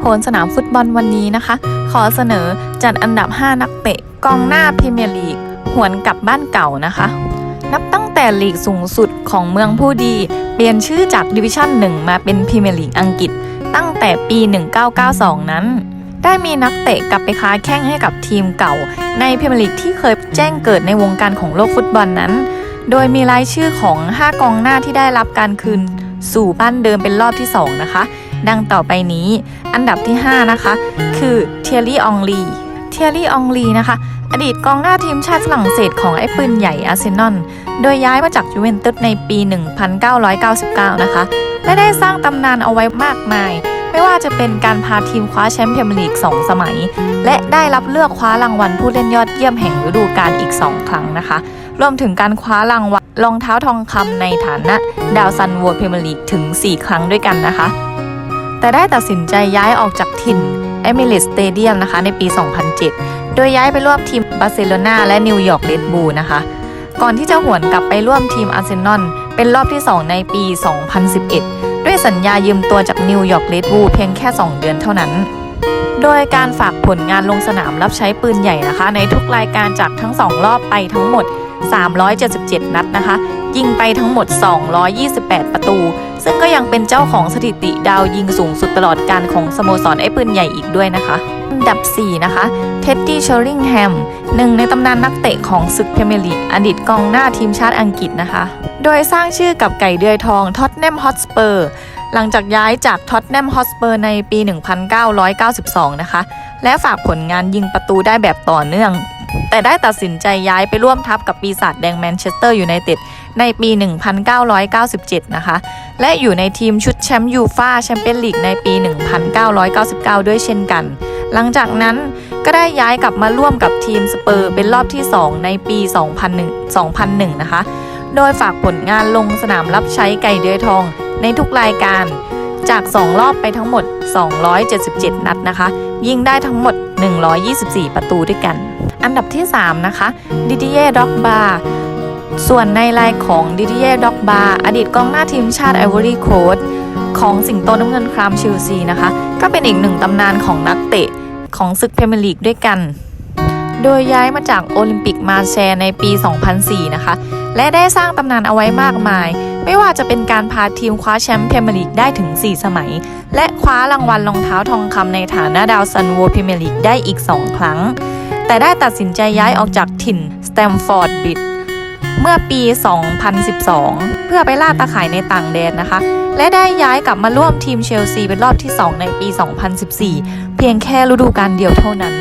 โหนสนามฟุตบอลวันนี้นะคะ ขอเสนอจัดอันดับ 5 นักเตะกองหน้าพรีเมียร์ลีกหวนกลับบ้านเก่านะคะ นับตั้งแต่ลีกสูงสุดของเมืองผู้ดี เปลี่ยนชื่อจากดิวิชั่น 1 มาเป็นพรีเมียร์ลีกอังกฤษ ตั้งแต่ปี 1992 นั้น ได้มีนักเตะกลับไปค้าแข้งให้กับทีมเก่า ในพรีเมียร์ลีกที่เคยแจ้งเกิดในวงการของโลกฟุตบอลนั้น โดยมีรายชื่อของ 5 กองหน้าที่ได้รับการคืนสู่บ้านเดิมเป็นรอบที่ 2 นะคะ ดังต่อไปนี้ อันดับที่ 5 นะคะ คือเทียรี่องลีเทียรี่องลีนะคะ อดีตกองหน้าทีมชาติฝรั่งเศสของไอ้ปืนใหญ่อาร์เซนอลโดยย้ายมาจากยูเวนตุสในปี 1999 นะคะ และได้สร้างตำนานเอาไว้มากมาย ไม่ว่าจะเป็นการพาทีมคว้าแชมป์พรีเมียร์ลีก 2 สมัย และได้รับเลือกคว้ารางวัลผู้เล่นยอดเยี่ยมแห่งฤดูกาลอีก 2 ครั้งนะคะ รวมถึงการคว้ารางวัลรองเท้าทองคำในฐานะ ดาวซันวพรีเมียร์ลีกถึง 4 ครั้งด้วยกันนะคะ แต่ได้ตัดสินใจย้ายออกจากถิ่นเอมิเรตสเตเดียมนะคะในปี 2007 โดยย้ายไปร่วมทีมบาร์เซโลนาและนิวยอร์กเรดบูลนะคะ ก่อนที่จะหวนกลับไปร่วมทีมอาร์เซนอลเป็นรอบที่ 2 ในปี 2011 ด้วยสัญญายืมตัวจากนิวยอร์กเรดบูลเพียงแค่ 2 เดือนเท่านั้น โดยการฝากผลงานลงสนามรับใช้ปืนใหญ่นะคะ ในทุกรายการจากทั้ง 2 รอบไปทั้งหมด 377 นัดนะคะ ยิงไปทั้งหมด 228 ประตู ยังเป็นเจ้าของสถิติดาวยิงสูงสุดตลอดการของสโมสรไอ้ปืนใหญ่อีกด้วยนะคะอันดับ 4 นะคะ เท็ดดี้ เชอริงแฮม หนึ่งในตำนานนักเตะของศึกพรีเมียร์ลีกอดีตกองหน้าทีมชาติอังกฤษนะคะ โดยสร้างชื่อกับไก่เดือยทองท็อตแนมฮอตสเปอร์ หลังจากย้ายจากท็อตแนมฮอตสเปอร์ในปี 1992 นะคะ และฝากผลงานยิงประตูได้แบบต่อเนื่อง แต่ได้ตัดสินใจย้ายไปร่วมทัพกับปีศาจแดงแมนเชสเตอร์ยูไนเต็ด ในปี 1997 นะคะ และอยู่ในทีมชุดแชมป์ยูฟ่าแชมเปี้ยนลีกในปี 1999 ด้วยเช่นกัน หลังจากนั้นก็ได้ย้ายกลับมาร่วมกับทีมสเปอร์เป็นรอบที่ 2 ในปี 2001 2001 นะคะ โดยฝากผลงานลงสนามรับใช้ไก่เดือยทองในทุกรายการจาก 2 รอบไปทั้งหมด 277 นัดนะคะ ยิงได้ทั้งหมด 124 ประตูด้วยกัน อันดับที่ 3 นะคะดิดิเย่ด็อกบา ส่วนในรายของดิดิเย่ด็อกบาอดีตกองหน้าทีมชาติไอวอรี่โคสของสิงโตน้ำเงินครามชิลซีนะคะ ก็เป็นอีกหนึ่งตำนานของนักเตะของศึกพรีเมียร์ลีกด้วยกัน โดยย้ายมาจากโอลิมปิกมาแชร์ในปี 2004 นะคะ และได้สร้างตำนานเอาไว้มากมาย ไม่ว่าจะเป็นการพาทีมคว้าแชมป์พรีเมียร์ลีกได้ถึง 4 สมัย และคว้ารางวัลรองเท้าทองคำในฐานะดาวซันโวพรีเมียร์ลีกได้อีก 2 ครั้ง แต่ได้ตัดสินใจย้ายออกจากถิ่นสแตมฟอร์ดบิด เมื่อปี 2012 เพื่อไปล่าตาข่ายในต่างแดนนะคะ และได้ย้ายกลับมาร่วมทีมเชลซีเป็นรอบที่ 2 ในปี 2014 เพียงแค่ฤดูกาลเดียวเท่านั้น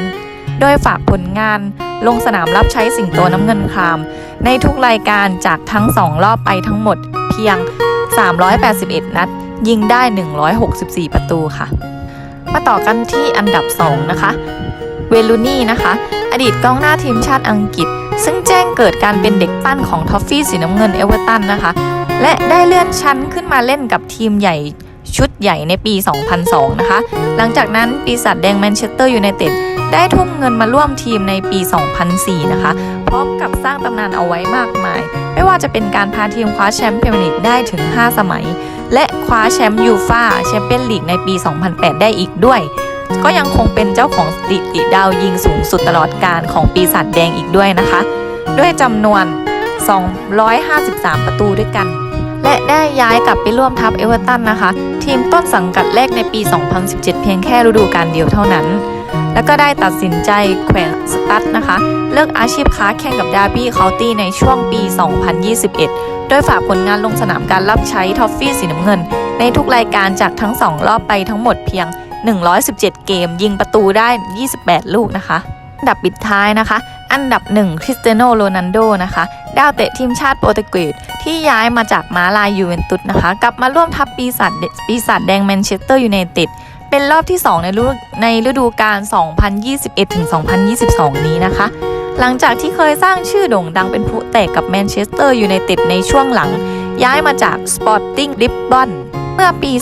โดยฝากผลงานลงสนามรับใช้สิงโตน้ำเงินคราม ในทุกรายการจากทั้ง 2 รอบไปทั้งหมดเพียง 381 นัด ยิงได้ 164 ประตูค่ะ มาต่อกันที่อันดับ 2 นะคะ เวลูนี่นะคะ อดีตกองหน้าทีมชาติอังกฤษ ซึ่งแจ้งเกิดการเป็นเด็กปั้นของทอฟฟี่สีน้ำเงินเอเวอร์ตันนะคะ และได้เลื่อนชั้นขึ้นมาเล่นกับทีมใหญ่ชุดใหญ่ในปี 2002 นะคะ หลังจากนั้นปีศาจแดงแมนเชสเตอร์ยูไนเต็ดได้ทุ่มเงินมาร่วมทีมในปี 2004 นะคะ พร้อมกับสร้างตำนานเอาไว้มากมาย ไม่ว่าจะเป็นการพาทีมคว้าแชมป์พรีเมียร์ลีกได้ถึง 5 สมัย และคว้าแชมป์ยูฟ่าแชมเปี้ยนลีกในปี 2008 ได้อีกด้วย ก็ยังคงเป็นเจ้าของสถิติดาวยิงสูงสุดตลอดการของปีศาจแดงอีกด้วยนะคะ ด้วยจำนวน 253 ประตูด้วยกัน และได้ย้ายกลับไปร่วมทัพเอเวอร์ตันนะคะ ทีมต้นสังกัดแรกในปี 2017 เพียงแค่ฤดูกาลเดียวเท่านั้น แล้วก็ได้ตัดสินใจแขวนสตั๊ดนะคะ เลิกอาชีพค้าแข่งกับดาร์บี้เคาน์ตี้ในช่วงปี 2021 โดยฝากผลงานลงสนามการรับใช้ทอฟฟี่สีน้ำเงิน ในทุกรายการจากทั้ง2รอบไปทั้งหมดเพียง 117 เกม ยิงประตูได้ 28 ลูกนะคะ อันดับปิดท้ายนะคะ อันดับ 1 คริสเตียโนโรนัลโดนะคะดาวเตะทีมชาติโปรตุเกสที่ย้ายมาจากมาลายยูเวนตุสนะคะ กลับมาร่วมทัพปีศาจปีศาจแดงแมนเชสเตอร์ยูไนเต็ดเป็นรอบที่ 2 ในฤดูในฤดูกาล 2021-2022 นี้นะคะ หลังจากที่เคยสร้างชื่อโด่งดังเป็นผู้แตกกับแมนเชสเตอร์ยูไนเต็ดในช่วงหลัง ย้ายมาจากสปอร์ติ้งลิ b บอน มื่อปี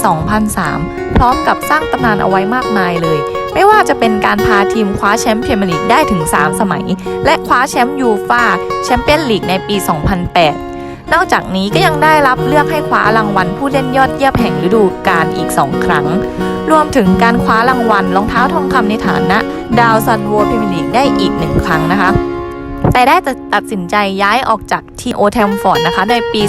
2003 พร้อมกับสร้างตำนานเอาไว้มากมายเลย ไม่ว่าจะเป็นการพาทีมคว้าแชมป์พรีเมียร์ลีกได้ถึง 3 สมัย และคว้าแชมป์ยูฟาแชมเปี้ยนลีกในปี 2008 นอกจากนี้ก็ยังได้รับเลือกให้คว้ารางวัลผู้เล่นยอดเยี่ยมแห่งฤดูกาลอีก 2 ครั้ง รวมถึงการคว้ารางวัลรองเท้าทองคำในฐานะ ดาวซันโวพรีเมียร์ลีกได้อีกหนึ่งครั้งนะคะแต่ได้ตัดสินใจย้ายออกจากทีโอแทมฟอร์ดนะคะในปี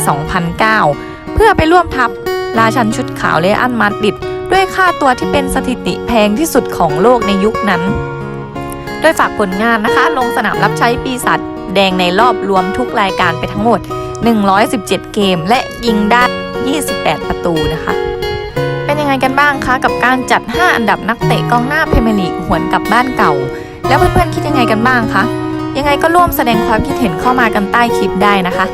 2009 เพื่อไปร่วมทัพ ราชันชุดขาวเลอันมาดริดด้วยค่าตัวที่เป็นสถิติแพงที่สุดของโลกในยุคนั้น โดยฝากผลงานนะคะ ลงสนามรับใช้ปีศาจแดงในรอบรวมทุกรายการไปทั้งหมด 117 เกมและยิงได้ 28 ประตูนะคะ เป็นยังไงกันบ้างคะ กับการจัด 5 อันดับนักเตะกองหน้าพรีเมียร์ลีกหวนกลับบ้านเก่า แล้วเพื่อนๆคิดยังไงกันบ้างคะ ยังไงก็ร่วมแสดงความคิดเห็นเข้ามากันใต้คลิปได้นะคะ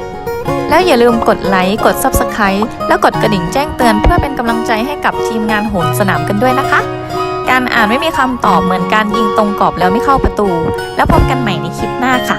แล้วอย่าลืมกดไลค์ กด Subscribe แล้วกดกระดิ่งแจ้งเตือนเพื่อเป็นกำลังใจให้กับทีมงานโหนสนามกันด้วยนะคะ การอ่านไม่มีคำตอบเหมือนการยิงตรงกรอบแล้วไม่เข้าประตู แล้วพบกันใหม่ในคลิปหน้าค่ะ